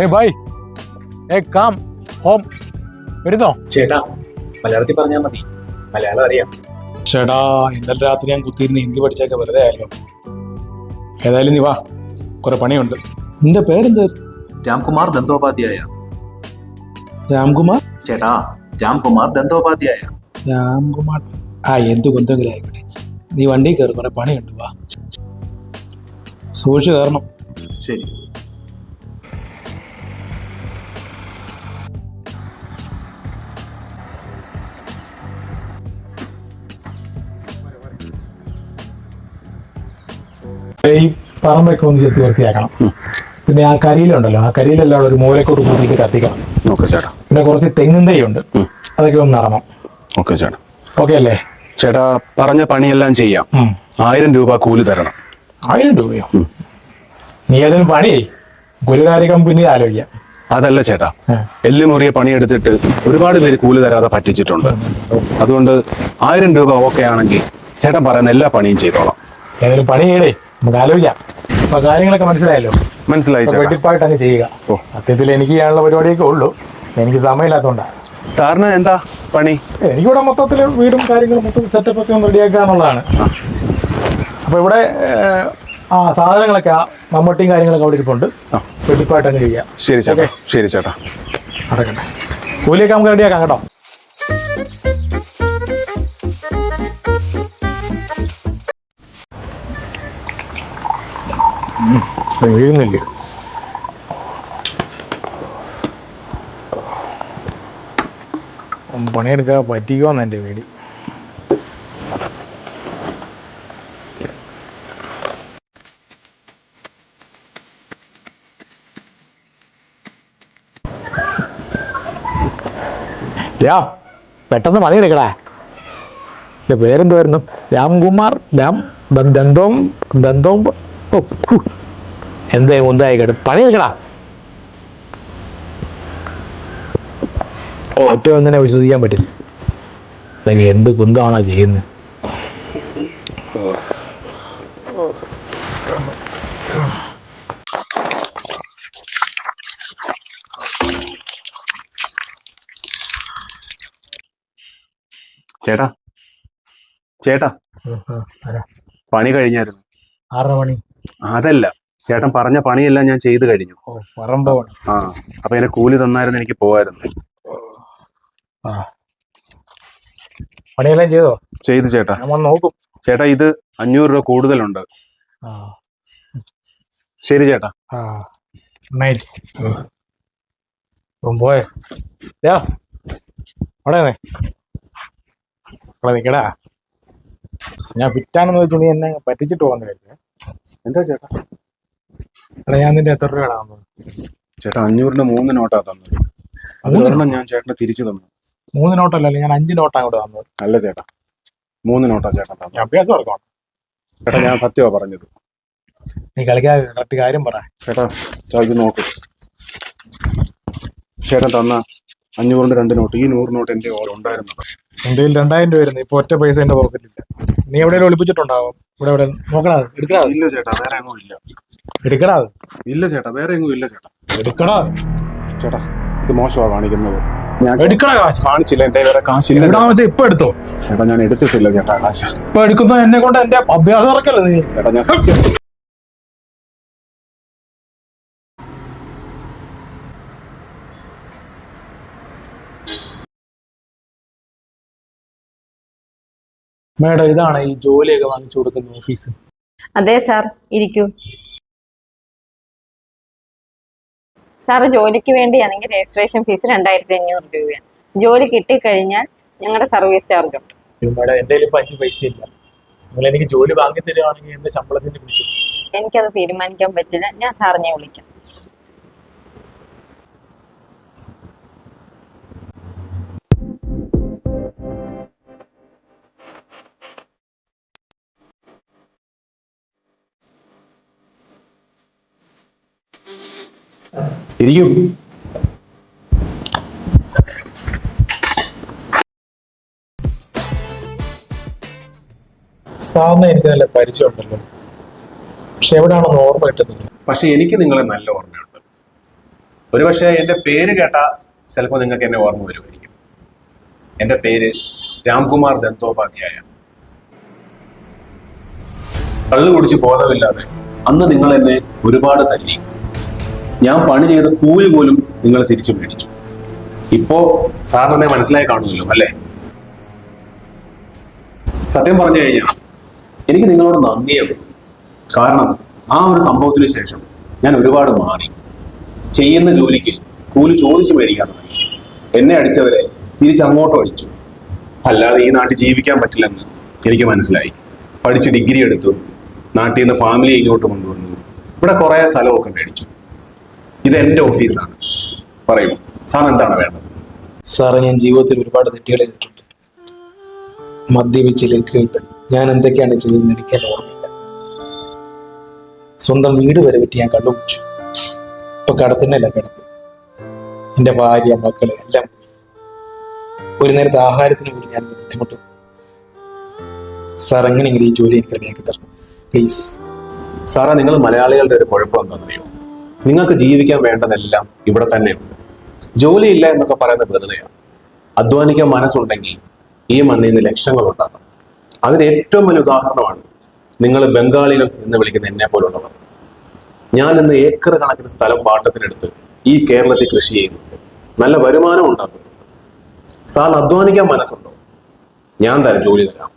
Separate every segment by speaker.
Speaker 1: ഏ ബൈ. ഏ calm. Home. വരുന്നോ?
Speaker 2: ചേട്ടാ മലയാളത്തിൽ പറഞ്ഞാൽ മതി. മലയാളം അറിയാം.
Speaker 1: ചേട്ടാ ഇന്നലെ രാത്രി ഞാൻ കുത്തിയിരുന്ന് ഹിന്ദി പഠിച്ചൊക്കെ വെറുതെ ആയല്ലോ. ഏതായാലും നീ വാ. കുറെ പണിയുണ്ട്. നിന്റെ പേരെന്തായിരുന്നു
Speaker 2: രാംകുമാർ ദന്തോപാധ്യായ.
Speaker 1: രാംകുമാർ?
Speaker 2: ചേട്ടാ രാംകുമാർ ദന്തോപാധ്യായ.
Speaker 1: രാംകുമാർ. ആ എന്ത് കുന്തെങ്കിലും ആയിക്കോട്ടെ നീ വണ്ടി കയറി കുറെ പണിയുണ്ട് വാ. സൂക്ഷിച്ച് കയറണം.
Speaker 2: ശരി.
Speaker 1: ഈ പറമ്പൊക്കെ ഒന്ന് ചെത്തി വൃത്തിയാക്കണം. പിന്നെ ആ കരിയിലുണ്ടല്ലോ ആ കരിയിലെല്ലാം ഒരു മൂലക്കോട്ട് കൂട്ടിയിട്ട് കത്തിക്കണം.
Speaker 3: ഓക്കെ ചേട്ടാ.
Speaker 1: പിന്നെ കുറച്ച് തെങ്ങും തൈയുണ്ട് അതൊക്കെ ഒന്ന് നടണം.
Speaker 3: ഓക്കെ ചേട്ടാ.
Speaker 1: ഓക്കെ അല്ലേ?
Speaker 3: ചേട്ടാ പറഞ്ഞ പണിയെല്ലാം ചെയ്യാം. ആയിരം രൂപ കൂലി തരണം.
Speaker 1: ആയിരം രൂപയോ? നീ അതിന് പണി? ഗുരുകാരികം പിന്നെ ആലോചിക്കാം.
Speaker 3: അതല്ല ചേട്ടാ.
Speaker 1: ഏ.
Speaker 3: എല്ലുമുറിയെ പണിയെടുത്തിട്ട് ഒരുപാട് പേര് കൂലി തരാതെ പറ്റിച്ചിട്ടുണ്ട്. അതുകൊണ്ട് ആയിരം രൂപ ഓക്കെ ആണെങ്കിൽ ചേട്ടൻ പറയുന്ന എല്ലാ പണിയും ചെയ്തോളാം.
Speaker 1: ഏതെങ്കിലും പണി ചെയ്യടേ നമുക്ക് ആലോചിക്കാം. അപ്പൊ കാര്യങ്ങളൊക്കെ മനസ്സിലായല്ലോ?
Speaker 3: മനസ്സിലായി
Speaker 1: വെട്ടിപ്പായിട്ട് അങ്ങ് ചെയ്യുക. സത്യത്തിൽ എനിക്ക് ചെയ്യാനുള്ള പരിപാടിയൊക്കെ ഉള്ളൂ. എനിക്ക് സമയമില്ലാത്തതുകൊണ്ടാണ്
Speaker 3: സാറിന് എന്താ പണി?
Speaker 1: എനിക്കിവിടെ മൊത്തത്തിൽ വീടും കാര്യങ്ങളും മൊത്തം സെറ്റപ്പ് ഒക്കെ ഒന്ന് റെഡിയാക്കുക എന്നുള്ളതാണ്. അപ്പൊ ഇവിടെ ആ സാധനങ്ങളൊക്കെ മമ്മൂട്ടിയും കാര്യങ്ങളൊക്കെ അവിടെ ഇരിപ്പുണ്ട്. വെട്ടിപ്പായിട്ട് അങ്ങ് ചെയ്യാം
Speaker 3: ശരി ചേട്ടാ. ശരി ചേട്ടാ.
Speaker 1: നടക്കട്ടെ. കൂലിയൊക്കെ നമുക്ക് റെഡിയാക്കാം കേട്ടോ. വീഴുന്നില്ലേ പണിയെടുക്കാൻ പറ്റിക്കുമെന്ന് എന്റെ പേടി. രാ പെട്ടെന്ന് പണിയെടുക്കടാ എന്റെ പേരെന്തുവായിരുന്നു? രാംകുമാർ രാം ദന്തവും ദന്തോം ദന്തോം ഓ, ഹു. ഒന്നായിക്കോട്ടെ പണി പണിയെടുക്കടാ ഒറ്റ ഒന്നിനെ വിശ്വസിക്കാൻ പറ്റില്ല. അല്ലെങ്കിൽ എന്ത് കുന്തമാണോ ചെയ്യുന്നത്?
Speaker 3: ചേട്ടാ. ചേട്ടാ. പണി കഴിഞ്ഞായിരുന്നു.
Speaker 1: ആറര മണി.
Speaker 3: അതല്ല. ചേട്ടൻ പറഞ്ഞ പണിയെല്ലാം ഞാൻ ചെയ്തു കഴിഞ്ഞു. ആ അപ്പൊ എന്നെ കൂലി തന്നായിരുന്നു എനിക്ക് പോവായിരുന്നു.
Speaker 1: പണിയെല്ലാം ചെയ്തോ?
Speaker 3: ചെയ്തു ചേട്ടാ.
Speaker 1: നോക്കും.
Speaker 3: ചേട്ടാ ഇത് അഞ്ഞൂറ് രൂപ കൂടുതലുണ്ട്. ശരി ചേട്ടാ.
Speaker 1: പോയേ. അവിടെ. അവിടെ നിക്കടാ. ഞാൻ ഫിറ്റാണെന്ന് വെച്ച് നീ എന്നെ പറ്റിച്ചിട്ട് പോകുന്നില്ല
Speaker 3: എന്താ ചേട്ടാ?
Speaker 1: എടാ ഞാൻ നിന്റെ എത്ര രൂപ ഇടാൻ
Speaker 3: ചേട്ടാ അഞ്ഞൂറിന്റെ മൂന്ന് നോട്ടാ തന്നത്. അതൊരെണ്ണം ഞാൻ ചേട്ടനെ തിരിച്ചു തന്നു.
Speaker 1: മൂന്ന് നോട്ടല്ല ഞാൻ അഞ്ച് നോട്ടാ അങ്ങോട്ട് തന്നത്.
Speaker 3: അല്ല ചേട്ടാ. മൂന്ന് നോട്ടാ ചേട്ടൻ തന്നത്.
Speaker 1: അഭ്യാസം ഇറക്കണം
Speaker 3: ചേട്ടാ ഞാൻ സത്യമാ പറഞ്ഞത്.
Speaker 1: നീ കളിക്കാതെ കറക്റ്റ് കാര്യം പറ.
Speaker 3: ചേട്ടാ ചേട്ടാ ഇത് നോക്ക്. ചേട്ടൻ തന്ന അഞ്ഞൂറിന്റെ രണ്ട് നോട്ട്. ഈ നൂറ് നോട്ട് എന്റെ ഓൾ ഉണ്ടായിരുന്നു
Speaker 1: എന്റെ കയ്യിൽ രണ്ടായിരം രൂപ വരുന്നു. ഇപ്പൊ ഒറ്റ പൈസ എന്റെ പോക്കറ്റില്ല നീ എവിടെയെങ്കിലും ഒളിപ്പിച്ചിട്ടുണ്ടാവും? ഇവിടെ ഇവിടെ നോക്കടാ അത്.
Speaker 3: ഇല്ല ചേട്ടാ വേറെ ഒന്നും ഇല്ല.
Speaker 1: എടുക്കടാ
Speaker 3: ഇല്ല ചേട്ടാ വേറെ എങ്ങും ഇല്ല ചേട്ടാ.
Speaker 1: എടുക്കടാ
Speaker 3: ചേട്ടാ ഇത് മോശമാ കാണിക്കുന്നത്. ഞാൻ
Speaker 1: എടുക്കടാ കാശ്.
Speaker 3: കാണിച്ചില്ല എന്റെ വേറെ കാശില്ല
Speaker 1: എവിടാന്ന് വെച്ചാൽ ഇപ്പൊ എടുത്തോ?
Speaker 3: ചേട്ടാ ഞാൻ എടുത്തിട്ടില്ല ചേട്ടാ കാശ്.
Speaker 1: ഇപ്പൊ എടുക്കുന്ന എന്നെ കൊണ്ട് എന്റെ അഭ്യാസം ഇറക്കല്ലേ നീ?
Speaker 3: ചേട്ടാ ഞാൻ സത്യം
Speaker 1: മേഡം ഇതാണ് ഈ ജോലിയൊക്കെ വാങ്ങിച്ചു കൊടുക്കുന്ന ഓഫീസ്.
Speaker 4: അതെ സാർ. ഇരിക്കൂ. സാർ ജോലിക്ക് വേണ്ടിയാണെങ്കിൽ രജിസ്ട്രേഷൻ ഫീസ് രണ്ടായിരത്തി അഞ്ഞൂറ് രൂപയാണ്. ജോലി കിട്ടിക്കഴിഞ്ഞാൽ ഞങ്ങളുടെ സർവീസ് ചാർജ് ഉണ്ട്.
Speaker 1: മേഡം എന്റെ കയ്യിൽ ഇപ്പൊ അഞ്ച് പൈസ ഇല്ല നിങ്ങൾ എനിക്ക് ജോലി വാങ്ങി തരുവാണെങ്കിൽ എന്റെ ശമ്പളത്തിന്റെ പിടിച്ചു
Speaker 4: എനിക്കത് തീരുമാനിക്കാൻ പറ്റില്ല. ഞാൻ സാറിനെ വിളിക്കാം.
Speaker 3: ഇരിക്കും.
Speaker 1: സാറിന് എനിക്ക് നല്ല പരിചയം ഉണ്ടല്ലോ. പക്ഷെ എവിടെയാണെന്ന് ഓർമ്മ കിട്ടുന്നില്ല
Speaker 3: പക്ഷെ എനിക്ക് നിങ്ങളെ നല്ല ഓർമ്മയുണ്ട്. ഒരുപക്ഷെ എന്റെ പേര് കേട്ട ചിലപ്പോൾ നിങ്ങൾക്ക് എന്നെ ഓർമ്മ വരുമായിരിക്കും. എന്റെ പേര് രാംകുമാർ ദന്തോപാധ്യായ. കള്ളു കുടിച്ച് ബോധമില്ലാതെ അന്ന് നിങ്ങൾ എന്നെ ഒരുപാട് തല്ലി. ഞാൻ പണി ചെയ്ത കൂലി പോലും നിങ്ങൾ തിരിച്ചു മേടിച്ചു. ഇപ്പോ സാറിനെ മനസ്സിലായി കാണുമല്ലോ അല്ലേ? സത്യം പറഞ്ഞു കഴിഞ്ഞാൽ എനിക്ക് നിങ്ങളോട് നന്ദിയുണ്ട് കാരണം ആ ഒരു സംഭവത്തിന് ശേഷം ഞാൻ ഒരുപാട് മാറി. ചെയ്യുന്ന ജോലിക്ക് കൂലി ചോദിച്ചു മേടിക്കാൻ തുടങ്ങി. എന്നെ അടിച്ചവരെ തിരിച്ചങ്ങോട്ടും അടിച്ചു അല്ലാതെ ഈ നാട്ടിൽ ജീവിക്കാൻ പറ്റില്ലെന്ന് എനിക്ക് മനസ്സിലായി. പഠിച്ച് ഡിഗ്രി എടുത്തു. നാട്ടിൽ നിന്ന് ഫാമിലി ഇങ്ങോട്ട് കൊണ്ടുവന്നു. ഇവിടെ കുറേ സ്ഥലമൊക്കെ മേടിച്ചു. ഇത് എന്റെ ഓഫീസാണ്. പറയൂ സാർ എന്താണ് വേണ്ടത്?
Speaker 1: സാർ ഞാൻ ജീവിതത്തിൽ ഒരുപാട് തെറ്റുകൾ ചെയ്തിട്ടുണ്ട്. മദ്യപിച്ച് ലക്കിയിട്ട് ഞാൻ എന്തൊക്കെയാണ് ചെയ്തതെന്ന് എനിക്ക് ഓർമ്മയില്ല. സ്വന്തം വീട് വരെ പറ്റി ഞാൻ കണ്ടുപിടിച്ചു. ഇപ്പൊ കടത്തിനല്ല കിടപ്പ്. എന്റെ ഭാര്യ മക്കൾ എല്ലാം പോയി. ഒരു നേരത്തെ ആഹാരത്തിന് പോലും ഞാൻ ബുദ്ധിമുട്ട് സാർ എങ്ങനെയെങ്കിലും ഈ ജോലി എനിക്ക് റെഡിയാക്കി തരണം. പ്ലീസ്.
Speaker 3: സാറേ നിങ്ങൾ മലയാളികളുടെ ഒരു കുഴപ്പം എന്താണെന്നറിയോ നിങ്ങൾക്ക് ജീവിക്കാൻ വേണ്ടതെല്ലാം ഇവിടെ തന്നെ തന്നെയുണ്ട് ജോലിയില്ല എന്നൊക്കെ പറയുന്നത് വെറുതെയാണ്. അധ്വാനിക്കാൻ മനസ്സുണ്ടെങ്കിൽ ഈ മണ്ണിൽ നിന്ന് ലക്ഷങ്ങൾ ഉണ്ടാകും അതിന് ഏറ്റവും വലിയ ഉദാഹരണമാണ് നിങ്ങൾ ബംഗാളിലും എന്ന് വിളിക്കുന്ന എന്നെ പോലുള്ളവർ. ഞാൻ ഇന്ന് ഏക്കർ കണക്കിന് സ്ഥലം പാട്ടത്തിനെടുത്ത് ഈ കേരളത്തിൽ കൃഷി ചെയ്യുന്നുണ്ട്. നല്ല വരുമാനം ഉണ്ടാക്കുന്നു. സാറിന് അധ്വാനിക്കാൻ മനസ്സുണ്ടോ? ഞാൻ തരാം ജോലി തരാം.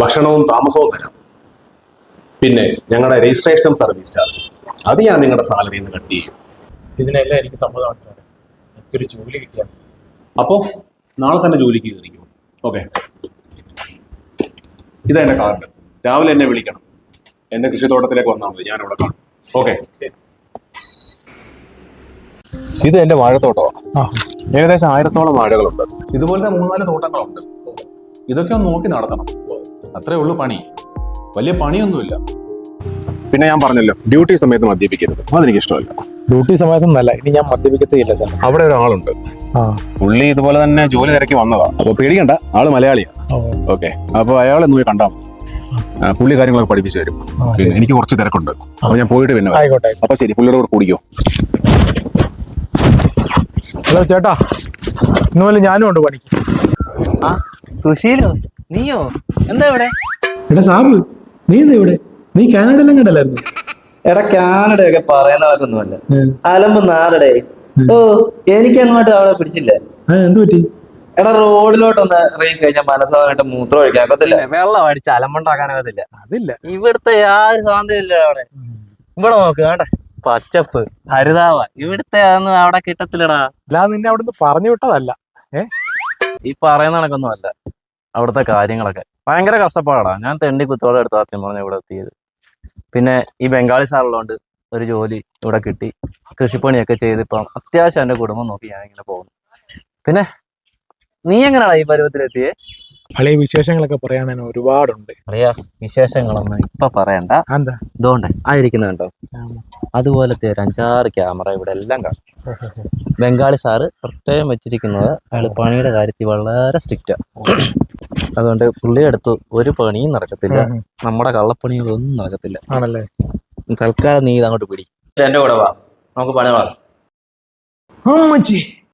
Speaker 3: ഭക്ഷണവും താമസവും തരാം. പിന്നെ ഞങ്ങളുടെ രജിസ്ട്രേഷൻ സർവീസ് ചാർജ്. അത് ഞാൻ നിങ്ങളുടെ സാലറിയിൽ നിന്ന് കട്ട് ചെയ്യും.
Speaker 1: ഇതിനെല്ലാം എനിക്ക് സമ്മതമാണ് സാർ എനിക്കൊരു ജോലി കിട്ടിയാൽ അപ്പോ
Speaker 3: അപ്പോൾ നാളെ തന്നെ ജോലിക്ക് കയറിക്കും. ഓക്കെ. ഇതാ എന്റെ കാർഡ്. രാവിലെ എന്നെ വിളിക്കണം. എന്റെ കൃഷിത്തോട്ടത്തിലേക്ക് വന്നാൽ മതി. ഞാൻ ഇവിടെ കാണും. ഓക്കെ. ഇത് എന്റെ വാഴത്തോട്ടമാണ്
Speaker 1: ആ.
Speaker 3: ഏകദേശം ആയിരത്തോളം വാഴകളുണ്ട്. ഇതുപോലത്തെ മൂന്നാൽ തോട്ടങ്ങളുണ്ട്. ഇതൊക്കെ ഒന്ന് നോക്കി നടത്തണം. അത്രേ ഉള്ളൂ പണി. വലിയ പണിയൊന്നുമില്ല. പിന്നെ ഞാൻ പറഞ്ഞല്ലോ ഡ്യൂട്ടി സമയത്ത് മദ്യപിക്കരുത്. അതെനിക്ക് ഇഷ്ടമല്ല
Speaker 1: ഡ്യൂട്ടി സമയത്തൊന്നല്ല ഇനി ഞാൻ മദ്യപിക്കത്തേയില്ല സാർ.
Speaker 3: അവിടെ ഒരാളുണ്ട്.
Speaker 1: ആ.
Speaker 3: പുള്ളി ഇതുപോലെ തന്നെ ജോലി തിരക്കി വന്നതാ. അപ്പൊ പേടിക്കണ്ട ആൾ മലയാളിയാ.
Speaker 1: ഓ.
Speaker 3: ഓക്കെ അപ്പൊ അയാൾ എന്ന് പോയി കണ്ടാൽ മതി. ആ, പുള്ളി കാര്യങ്ങളൊക്കെ പഠിപ്പിച്ചു തരും. പിന്നെ എനിക്ക് കുറച്ച് തിരക്കുണ്ട്. അപ്പൊ ഞാൻ പോയിട്ട് പിന്നെ വരാം.
Speaker 1: ആയിക്കോട്ടെ.
Speaker 3: അപ്പൊ ശരി പുള്ളിയുടെ കൂടെ കുടിക്കോ.
Speaker 1: ഹലോ ചേട്ടാ. ഇന്ന് പോലെ ഞാനും ഉണ്ട് പണിക്ക്.
Speaker 5: ആ സുശീലോ നീയോ? എന്താ ഇവിടെ?
Speaker 1: എടാ സാബ് നീ എന്താ ഇവിടെ? നീ കാനഡയിലും കണ്ടല്ലായിരുന്നു?
Speaker 5: എടാ കാനഡയൊക്കെ പറയുന്നവർക്കൊന്നുമല്ല അലമ്പ് നാടടെ ഓ എനിക്ക് അങ്ങോട്ട് അവിടെ പിടിച്ചില്ല.
Speaker 1: എന്ത് പറ്റി?
Speaker 5: എടാ റോഡിലോട്ടൊന്ന് ഇറങ്ങി കഴിഞ്ഞാൽ മനസ്സാവാനായിട്ട് മൂത്രം ഒഴിക്കാൻ ഒക്കത്തില്ല. വെള്ളം അടിച്ച് അലമ്പുണ്ടാക്കാനാകത്തില്ല
Speaker 1: അതില്ല.
Speaker 5: ഇവിടുത്തെ യാതൊരു സ്വാതന്ത്ര്യം ഇല്ല അവിടെ. ഇവിടെ നോക്ക് കേട്ടെ പച്ചപ്പ് ഹരിതാവ ഇവിടുത്തെ അതൊന്നും അവിടെ കിട്ടത്തില്ലടാ.
Speaker 1: അല്ലാതെ നിന്നെ അവിടുന്ന് പറഞ്ഞു വിട്ടതല്ല.
Speaker 5: ഈ പറയുന്ന കണക്കൊന്നും അല്ല. അവിടുത്തെ കാര്യങ്ങളൊക്കെ. ഭയങ്കര കഷ്ടപ്പാടാ. ഞാൻ തെണ്ടി കുത്തോടെ എടുത്ത് ആദ്യം പറഞ്ഞ ഇവിടെ എത്തിയത്. പിന്നെ ഈ ബംഗാളി സാറുള്ളതുകൊണ്ട് ഒരു ജോലി ഇവിടെ കിട്ടി. കൃഷിപ്പണിയൊക്കെ ചെയ്ത് ഇപ്പം അത്യാവശ്യം എന്റെ കുടുംബം നോക്കി ഞാൻ ഇങ്ങനെ പോകുന്നു. പിന്നെ നീ എങ്ങനെയാടാ ഈ പരുവത്തിലെത്തിയേ?
Speaker 1: പഴയ വിശേഷങ്ങളൊക്കെ പറയാൻ ഒരുപാടുണ്ട്.
Speaker 5: അറിയാ വിശേഷങ്ങളൊന്നും ഇപ്പൊ പറയണ്ട.
Speaker 1: എന്താ
Speaker 5: ഇതുകൊണ്ട് ആയിരിക്കുന്ന കണ്ടോ? അതുപോലത്തെ ഒരു അഞ്ചാറ് ക്യാമറ ഇവിടെ എല്ലാം കാണും. ബംഗാളി സാറ് പ്രത്യേകം വെച്ചിരിക്കുന്നത് അയാൾ പണിയുടെ കാര്യത്തിൽ വളരെ സ്ട്രിക്റ്റാ. അതുകൊണ്ട് പുള്ളി എടുത്തു ഒരു പണിയും നടക്കത്തില്ല. നമ്മുടെ കള്ളപ്പണികളൊന്നും നടക്കത്തില്ല.
Speaker 1: ആണല്ലേ?
Speaker 5: തൽക്കാലം നീ ഇതങ്ങോട്ട് പിടി. എന്റെ കൂടെ വാ. നമുക്ക് പണി വാ
Speaker 1: അമ്മച്ചി